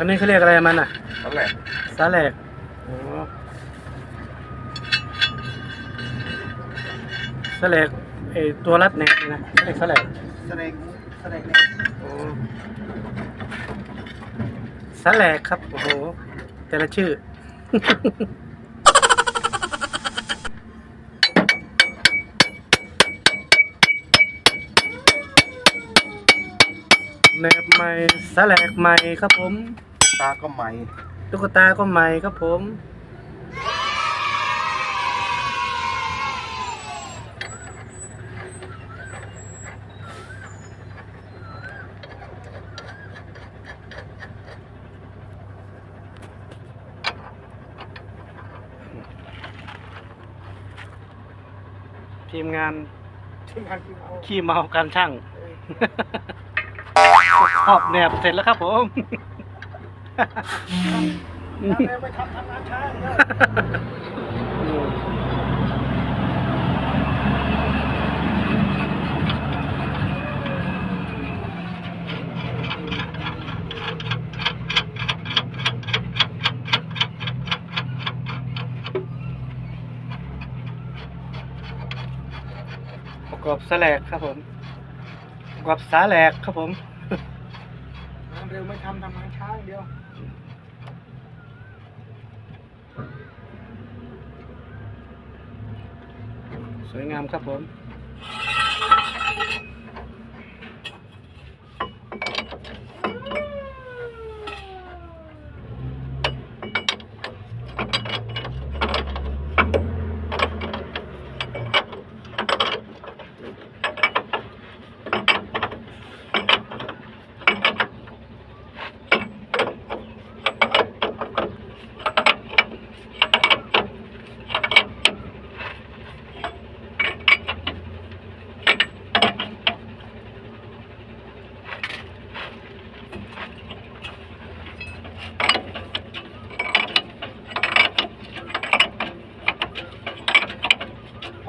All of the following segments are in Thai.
อันนี้เขาเรียกอะไรมันอะนั่นแหละสาแหลกโอ้สาแหลกไอตัวรัดแหนบนี่นะเขาเรียกสาแหลกแสดงแสดงโอ้สาแหลกครับโอ้โหแต่ละชื่อ แหนบใหม่สาแหลกใหม่ครับผม ตาก็ใหม่ ตุ๊กตาก็ใหม่ครับผม ทีมงานที่งานที่เอาขี้เมาการช่างขอบแหนบเสร็จแล้วครับผม ไปทำทำงานช้าประกอบสแลกครับผมประกอบสาแหลกครับผม เร็วไม่ทำทำงานช้าอย่างเดียวสวยงามครับผม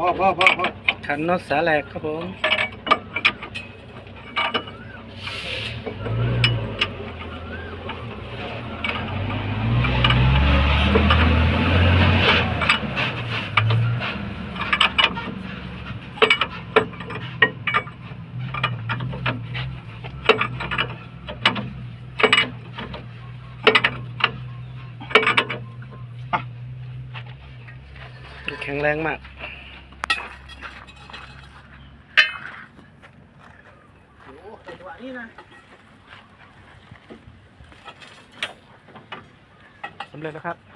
พ่อพ่อพ่อพ่อขันน็อตสาแหลกครับผมแข็งแรงมาก โอ้โห จังหวะนี้นะสำเร็จแล้วครับ